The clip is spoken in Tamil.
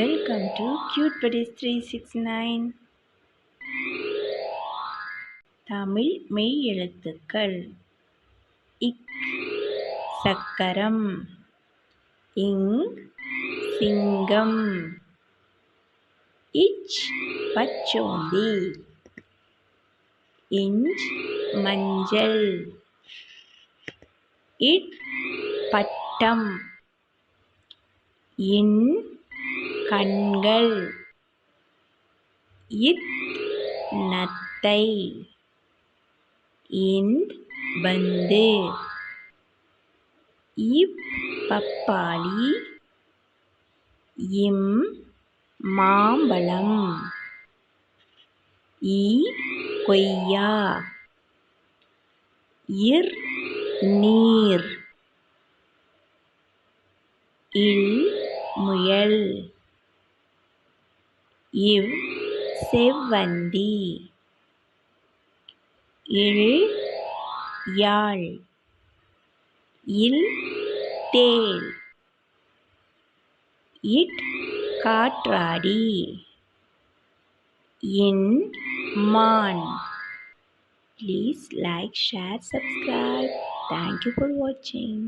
Welcome to cute buddies three six nine Tamil மெய் எழுத்துக்கள். இக் சக்கரம். இங் சிங்கம். இச் பச்சோந்தி. இஞ்ச் மஞ்சள். இட் பட்டம். இன் கண்கள். இத் நத்தை. இந்த் பந்து. இப் பப்பாளி. இம் மாம்பழம். இ கொய்யா. இர் நீர். இல் முயல். இவ் செவ்வந்தி இல் யாழ் இல் தேள் இட் காற்றாடி இன் மான் please like share subscribe thank you for வாட்சிங்